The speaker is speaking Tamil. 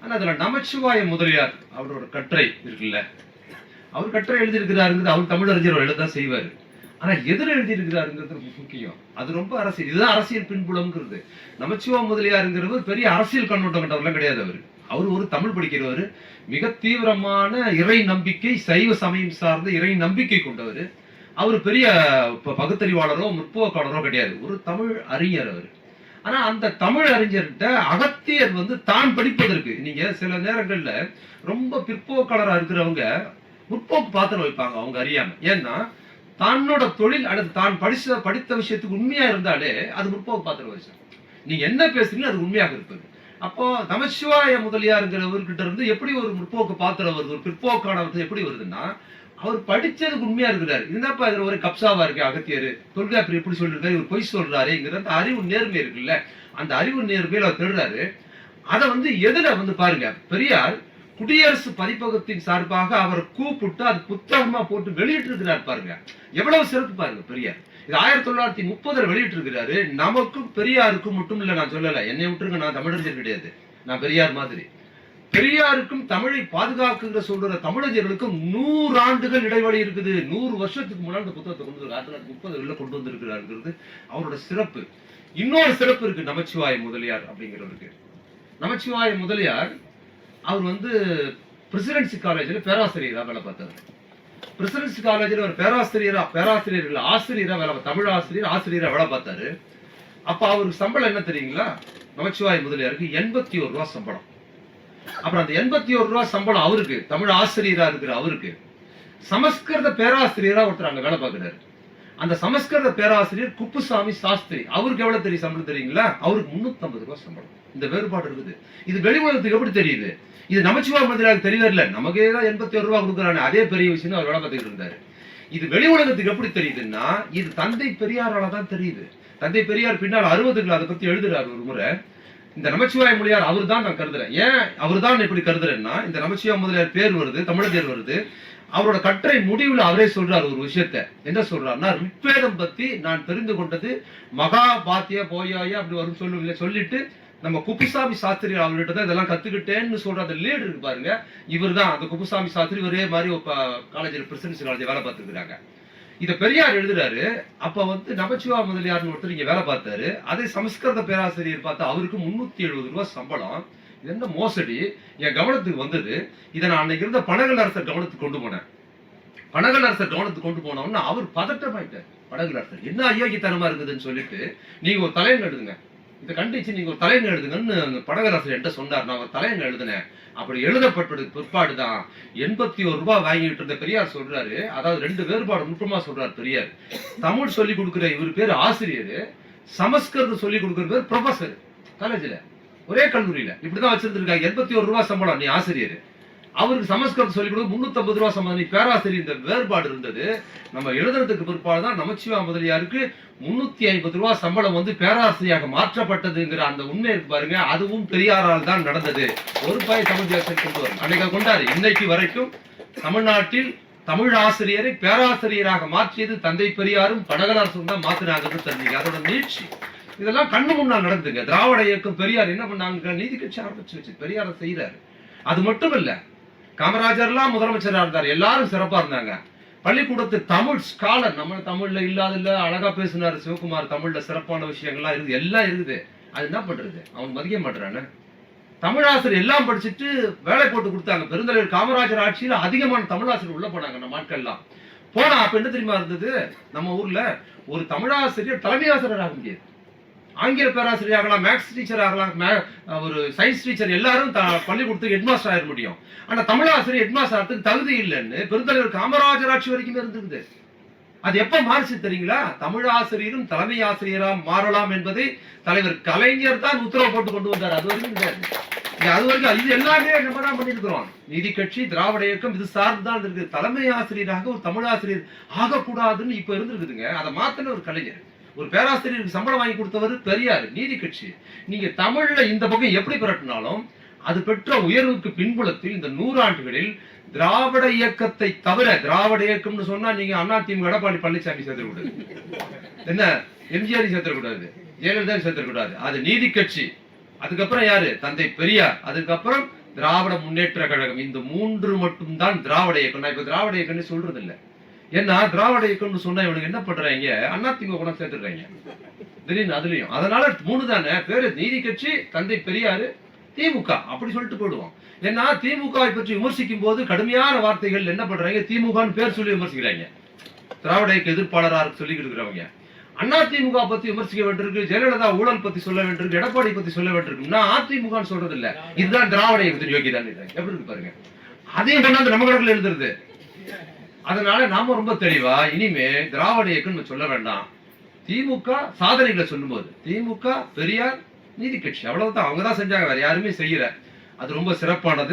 ஆனால் அதில் நமச்சிவாய முதலியார் அவரோட கட்டுரை இருக்குல்ல. அவர் கட்டுரை எழுதியிருக்கிறாருங்கிறது அவர் தமிழறிஞர் எழுதான் செய்வார். ஆனால் எதிர் எழுதியிருக்கிறாருங்கிறது ரொம்ப முக்கியம். அது ரொம்ப அரசியல். இதுதான் அரசியல் பின்புலம்ங்கிறது. நமச்சிவா முதலியாருங்கிறது பெரிய அரசியல் கண்ணோட்டம் கொண்டவர்லாம் கிடையாது அவர். அவர் ஒரு தமிழ் படிக்கிறவர். மிக தீவிரமான இறை நம்பிக்கை சைவ சமயம் சார்ந்த இறை நம்பிக்கை கொண்டவர். அவர் பெரிய ப- பகுத்தறிவாளரோ முற்போக்காளரோ கிடையாது. ஒரு தமிழ் அறிஞர் அவர். ஆனா அந்த தமிழ் அறிஞர்கிட்ட அகத்தியர் வந்து தான் படிப்பதற்கு நீங்க சில நேரங்கள்ல ரொம்ப பிற்போக்காளரா இருக்கிறவங்க முற்போக்கு பாத்திரம் வைப்பாங்க அவங்க அறியாம. ஏன்னா தன்னோட தொழில் அல்லது தான் படிச்ச படித்த விஷயத்துக்கு உண்மையா இருந்தாலே அது முற்போக்கு பாத்திரம் வச்சு. நீங்க என்ன பேசுறீங்களோ அது உண்மையாக இருப்பது. அப்போ நமச்சிவாய முதலியாருங்கிறவர்கிட்ட இருந்து எப்படி ஒரு முற்போக்கு பாத்திரம் வருது? ஒரு பிற்போக்கானவர் எப்படி வருதுன்னா அவர் படிச்சதுக்கு உண்மையா இருக்கிறாரு. இருந்தாப்பா இதுல ஒரு கப்சாவா இருக்கு அகத்தியர். தொல்காப்பியர் எப்படி சொல்லிருக்காரு இவர் பொய் சொல்றாருங்கிற அந்த அறிவு நேர்மை இருக்குல்ல. அந்த அறிவு நேர்மையில அவர் தேடுறாரு. அதை வந்து எதுல வந்து பாருங்க பெரியார் குடியரசு பதிப்பகத்தின் சார்பாக அவர் கூப்பிட்டு அது புத்தகமா போட்டு வெளியிட்டு இருக்கிறார் பாருங்க. எவ்வளவு சிறப்பு பாருங்க பெரியார். இது ஆயிரத்தி தொள்ளாயிரத்தி முப்பதுல வெளியிட்டு இருக்கிறாரு நமக்கும் பெரியாருக்கும் மட்டும் இல்ல நான் சொல்லல. என்னை விட்டுருங்க நான் தமிழறிஞர் கிடையாது. நான் பெரியார் மாதிரி. பெரியாருக்கும் தமிழை பாதுகாக்குங்கிற சொல்ற தமிழர்களுக்கும் நூறு ஆண்டுகள் இடைவெளி இருக்குது. நூறு வருஷத்துக்கு முன்னாடி இந்த புத்தகத்தை கொண்டு வந்து ஆயிரத்தி தொள்ளாயிரத்தி முப்பதுல கொண்டு வந்திருக்கிறாருங்கிறது அவரோட சிறப்பு. இன்னொரு சிறப்பு இருக்கு நமச்சிவாய முதலியார் அப்படிங்கிறவருக்கு. நமச்சிவாய முதலியார் அவர் வந்து பிரசிடென்சி காலேஜில் பேராசிரியராக வேலை பார்த்தாரு பிரசிடென்சி காலேஜில் ஒரு பேராசிரியரா பேராசிரியர்கள் ஆசிரியராக வேலை தமிழ் ஆசிரியர் ஆசிரியராக வேலை பார்த்தாரு. அப்போ அவருக்கு சம்பளம் என்ன தெரியுங்களா? நமச்சிவாய முதலியாருக்கு எண்பத்தி ஒரு ரூபா சம்பளம். அப்புறம் அந்த எண்பத்தி ஒரு ரூபா சம்பளம் அவருக்கு தமிழ் ஆசிரியரா இருக்கிற அவருக்கு. சமஸ்கிருத பேராசிரியரா ஒருத்தர் அங்க வேலை பார்க்கிறாரு. அந்த சமஸ்கிருத பேராசிரியர் குப்புசாமி சாஸ்திரி. அவருக்கு எவ்வளவு தெரியும் சம்பளம் தெரியுங்களா? அவருக்கு 350 ரூபாய் சம்பளம். இந்த வேறுபாடு இருக்குது. இது வெளி உலகத்துக்கு எப்படி தெரியுது? இது நமச்சிவா மந்திராவுக்கு தெரியவே நமக்கே தான் எண்பத்தி ஒரு ரூபா கொடுக்குறானே. அதே பெரிய விஷயம் அவர் வேலை பார்த்துக்கிட்டு இருந்தாரு. இது வெளி உலகத்துக்கு எப்படி தெரியுதுன்னா இது தந்தை பெரியாரால தான் தெரியுது. தந்தை பெரியார் பின்னால் அறுபதுகள் அதை பத்தி எழுதுறாரு ஒரு முறை. இந்த நமச்சிவாய மொழியார் அவர் தான் நான் கருதுறேன். ஏன் அவர் தான் இப்படி கருதுறேன்னா இந்த நமச்சிவாய முதலியார் பேர் வருது தமிழர் வருது. அவரோட கட்டுரை முடிவுல அவரே சொல்றாரு ஒரு விஷயத்த. என்ன சொல்றாருன்னா ரிக்வேதம் பத்தி நான் தெரிந்து கொண்டது மகா போயாய போயாயா அப்படி வரும் சொல்லுவீங்க சொல்லிட்டு நம்ம குப்புசாமி சாஸ்திரி அவர்கிட்ட தான் இதெல்லாம் கத்துக்கிட்டேன்னு சொல்ற அந்த லீடர் இருக்கு பாருங்க. இவர் தான் அந்த குப்புசாமி சாஸ்திரி ஒரே மாதிரி காலேஜில் பிரசிடன்சி காலேஜ் வேலை பார்த்துருக்காங்க இதை பெரியார் எழுதுறாரு. அப்ப வந்து நபச்சிவா முதலியார்னு ஒருத்தர் இங்க வேலை பார்த்தாரு. அதே சமஸ்கிருத பேராசிரியர் பார்த்தா அவருக்கு முன்னூத்தி எழுபது ரூபாய் சம்பளம். இது என்ன மோசடி? என் கவனத்துக்கு வந்தது. இதை நான் அன்னைக்கு இருந்த பனகல் அரசர் கவனத்துக்கு கொண்டு போனேன். பனகல் அரசர் கவனத்துக்கு கொண்டு போனோம்னா அவர் பதட்டமாயிட்டார். பனகல் அரசர் என்ன அயோக்கியத்தனமா இருக்குதுன்னு சொல்லிட்டு நீங்க ஒரு தலையங்க எழுதுங்க இதை கண்டிச்சு நீங்க ஒரு தலையங்க எழுதுங்கன்னு அந்த பனகல் என்கிட்ட சொன்னார். நான் ஒரு தலையங்க எழுதினேன். அப்படி எழுதப்பட்டது பிற்பாடு தான். எண்பத்தி ஒரு ரூபாய் வாங்கிட்டு இருந்த பெரியார் சொல்றாரு. அதாவது ரெண்டு வேறுபாடு நுட்பமா சொல்றாரு பெரியார். தமிழ் சொல்லி கொடுக்குற இவர் பேர் ஆசிரியர். சமஸ்கிருதம் சொல்லி கொடுக்குற பேர் ப்ரொஃபசர் காலேஜ்ல ஒரே கல்லூரியில. இப்படிதான் வச்சிருந்திருக்காங்க. எண்பத்தி ஒரு ரூபாய் சம்பளம். நீ ஆசிரியர். அவருக்கு சமஸ்கிருதம் சொல்லி கொடுக்க முன்னூத்தி ரூபாய் சம்பாதி பேராசிரியர் இந்த வேறுபாடு இருந்தது. நம்ம எழுதுறதுக்கு பிற்பாடு தான் நமச்சிவா முதலியாருக்கு முன்னூத்தி ஐம்பது ரூபாய் சம்பளம் வந்து பேராசிரியாக மாற்றப்பட்டதுங்கிற அந்த உண்மை இருக்கு பாருங்க. அதுவும் பெரியாரால் தான் நடந்தது. ஒரு பாய் தமிழ் தேசம் கொண்டு வரும் அன்னைக்கு கொண்டாரு. இன்னைக்கு வரைக்கும் தமிழ்நாட்டில் தமிழ் ஆசிரியரை பேராசிரியராக மாற்றியது தந்தை பெரியாரும் பனகலாரசும் தான் மாத்தினாங்கன்னு தெரிஞ்சீங்க அதோட நீட்சி. இதெல்லாம் கண்ணு முன்னால் நடந்துங்க. திராவிட இயக்கம் பெரியார் என்ன பண்ணாங்க நீதி கட்சி ஆரம்பிச்சு வச்சு பெரியார செய்யறாரு அது மட்டும் இல்லை காமராஜர்லாம் முதலமைச்சராக இருந்தார். எல்லாரும் சிறப்பாக இருந்தாங்க. பள்ளிக்கூடத்து தமிழ் ஸ்காலர் நம்ம தமிழ்ல இல்லாத இல்ல அழகா பேசினார் சிவகுமார் தமிழ்ல சிறப்பான விஷயங்கள்லாம் இருக்குது எல்லாம் இருக்குது. அது என்ன பண்றது? அவன் மதிக்க மாட்டுறானே. தமிழாசிரியர் எல்லாம் படிச்சுட்டு வேலை போட்டு கொடுத்தாங்க. பெருந்தலைவர் காமராஜர் ஆட்சியில் அதிகமான தமிழாசிரியர் உள்ள போனாங்க நம்ம ஆட்கள்லாம். போனா அப்ப என்ன தெரியுமா இருந்தது? நம்ம ஊர்ல ஒரு தமிழாசிரியர் தலைமை ஆசிரியர் ஆக முடியாது ஆங்கில பேராசிரியர் ஆகலாம் மேக்ஸ் டீச்சர் ஆகலாம் மே- ஒரு சயின்ஸ் டீச்சர் எல்லாரும் த- பள்ளிக்கூடத்துக்கு ஹெட்மாஸ்டர் ஆயிட முடியும். ஆனா தமிழாசிரியர் ஹெட்மாஸ்டர் தகுதி இல்லைன்னு பெருந்தலைவர் காமராஜர் ஆட்சி வரைக்கும் இருந்திருந்தது. அது எப்ப மாறிச்சு தெரியுங்களா? தமிழ் ஆசிரியரும் தலைமை ஆசிரியரா மாறலாம் என்பதை தலைவர் கலைஞர் தான் உத்தரவு போட்டு கொண்டு வந்தார். அது வரைக்கும் கிடையாது அது வரைக்கும் இது எல்லாமே நம்ம தான் பண்ணிருக்கிறோம். நீதி கட்சி திராவிட இயக்கம் இது சார்ந்து தான் இருக்கு தலைமை ஆசிரியராக ஒரு தமிழ் ஆசிரியர் ஆகக்கூடாதுன்னு இப்ப இருந்திருக்குதுங்க. அதை மாத்தின ஒரு கலைஞர். ஒரு பேராசிரியருக்கு சம்பளம் வாங்கி கொடுத்தவர் பெரியார் நீதி கட்சி. நீங்க தமிழ்ல இந்த பக்கம் எப்படி பிரட்டினாலும் அது பெற்ற உயர்வுக்கு பின்புலத்தில் இந்த நூறாண்டுகளில் திராவிட இயக்கத்தை தவிர திராவிட இயக்கம்னு சொன்னா நீங்க அதிமுக எடப்பாடி பழனிசாமி சேர்த்துக்கூடாது என்ன? எம்ஜிஆர் சேர்த்துக்கூடாது ஜெயலலிதா சேர்த்துக்கூடாது அது நீதி கட்சி. அதுக்கப்புறம் யாரு? தந்தை பெரியார். அதுக்கப்புறம் திராவிட முன்னேற்ற கழகம். இந்த மூன்று மட்டும்தான் திராவிட இயக்கம். நான் இப்ப திராவிட இயக்கம்னு சொல்றது இல்லை ஏன்னா திராவிட இயக்கம்னு சொன்னா இவனுக்கு என்ன பண்றாங்க? அதிமுக கூட சேர்த்துடுறாங்க. திடீர்னு அதுலயும். அதனால மூணு தானே? பேரு நீதி கட்சி தந்தை பெரியாரு திமுக. அப்படி சொல்லிட்டு போயிடுவோம். ஏன்னா திமுகவை பற்றி விமர்சிக்கும் போது கடுமையான வார்த்தைகள் என்ன பண்றாங்க? திமுகன்னு பேர் சொல்லி விமர்சிக்கிறாங்க. திராவிட இயக்க எதிர்ப்பாளரா சொல்லிக்கிட்டு இருக்கிறவங்க அண்ணா திமுக பத்தி விமர்சிக்க வேண்டியிருக்கு. ஜெயலலிதா ஊழல் பத்தி சொல்ல வேண்டியிருக்கு. எடப்பாடி பத்தி சொல்ல வேண்டியிருக்கு. நான் அதிமுக சொல்றது இல்ல இதுதான் திராவிட இயக்கத்தின் யோகிதான் எப்படி இருக்கு பாருங்க. அதையும் கொண்டாந்து நம்ம கடவுள் எழுதுறது. அதனால நாம ரொம்ப தெளிவா இனிமே திராவிட இயக்கம்னு சொல்ல வேண்டாம். திமுக சாதனைகளை சொல்லும்போது திமுக பெரியார் நீதி கட்சி அவ்வளவுதான். அவங்க தான் செஞ்சாங்க வேற யாருமே செய்யல. அது ரொம்ப சிறப்பானது.